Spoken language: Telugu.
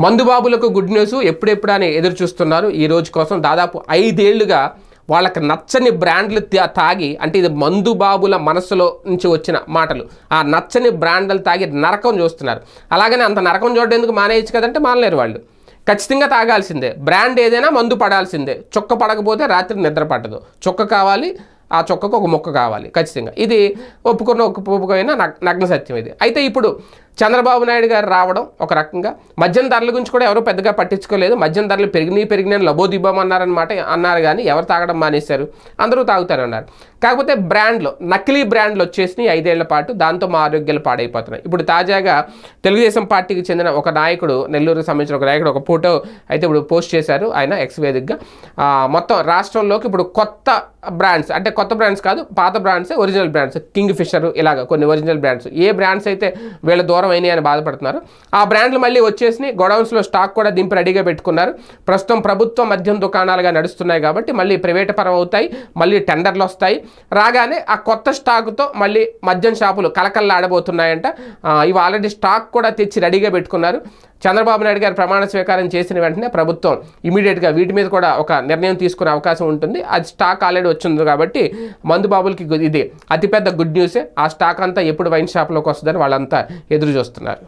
మందుబాబులకు గుడ్ న్యూస్ ఎప్పుడెప్పుడు అని ఎదురు చూస్తున్నారు. ఈ రోజు కోసం దాదాపు ఐదేళ్ళుగా వాళ్ళకి నచ్చని బ్రాండ్లు తా- తాగి అంటే ఇది మందుబాబుల మనసులో నుంచి వచ్చిన మాటలు. ఆ నచ్చని బ్రాండ్లు తాగి నరకం చూస్తున్నారు. అలాగనే అంత నరకం చూడేందుకు మానేయచ్చు కదంటే మానలేరు వాళ్ళు. ఖచ్చితంగా తాగాల్సిందే. బ్రాండ్ ఏదైనా మందు పడాల్సిందే. చొక్క పడకపోతే రాత్రి నిద్ర పట్టదు. చొక్క కావాలి ఆ చొక్కకు ఒక మొక్క కావాలి. ఖచ్చితంగా. ఇది ఒప్పుకున్న ఒప్పుకోకపోయినా నగ్న సత్యం ఇది. అయితే ఇప్పుడు చంద్రబాబు నాయుడు గారు రావడం ఒక రకంగా. మద్యం ధరల గురించి కూడా ఎవరు పెద్దగా పట్టించుకోలేదు. మద్యం ధరలు పెరిగినాయి పెరిగినాయి లబోదిబ్బం అన్నారనమాట అన్నారు కానీ ఎవరు తాగడం మానేశారు? అందరూ తాగుతారన్నారు. కాకపోతే బ్రాండ్లు నకిలీ బ్రాండ్లు వచ్చేసినాయి ఐదేళ్ళ పాటు. దాంతో మా ఆరోగ్యాలు పాడైపోతున్నాయి. ఇప్పుడు తాజాగా తెలుగుదేశం పార్టీకి చెందిన ఒక నాయకుడు నెల్లూరుకు సంబంధించిన ఒక నాయకుడు ఒక ఫోటో అయితే ఇప్పుడు పోస్ట్ చేశారు. ఆయన ఎక్స్ వేదికగా. మొత్తం రాష్ట్రంలోకి ఇప్పుడు కొత్త బ్రాండ్స్ అంటే కొత్త బ్రాండ్స్ కాదు పాత brands original brands. Kingfisher ఇలాగ కొన్ని ఒరిజినల్ బ్రాండ్స్. ఏ బ్రాండ్స్ అయితే వీళ్ళ దూరం అయినాయి అని బాధపడుతున్నారు. ఆ బ్రాండ్లు మళ్ళీ వచ్చేసి గొడౌన్స్లో స్టాక్ కూడా దింపి రెడీగా పెట్టుకున్నారు. ప్రస్తుతం ప్రభుత్వ మద్యం దుకాణాలుగా నడుస్తున్నాయి కాబట్టి మళ్ళీ ప్రైవేట్ పరం అవుతాయి. మళ్ళీ టెండర్లు వస్తాయి. రాగానే ఆ కొత్త స్టాకుతో మళ్ళీ మద్యం షాపులు కలకల్లాడబోతున్నాయంట ఇవి ఆల్రెడీ స్టాక్ కూడా తెచ్చి రెడీగా పెట్టుకున్నారు. చంద్రబాబు నాయుడు గారు ప్రమాణ స్వీకారం చేసిన వెంటనే ప్రభుత్వం ఇమీడియట్గా వీటి మీద కూడా ఒక నిర్ణయం తీసుకునే అవకాశం ఉంటుంది. అది స్టాక్ ఆల్రెడీ వచ్చింది కాబట్టి మందుబాబులకి ఇది అతిపెద్ద గుడ్ న్యూసే. ఆ స్టాక్ అంతా ఎప్పుడు వైన్ షాప్లోకి వస్తుందని వాళ్ళంతా ఎదురు చూస్తున్నారు.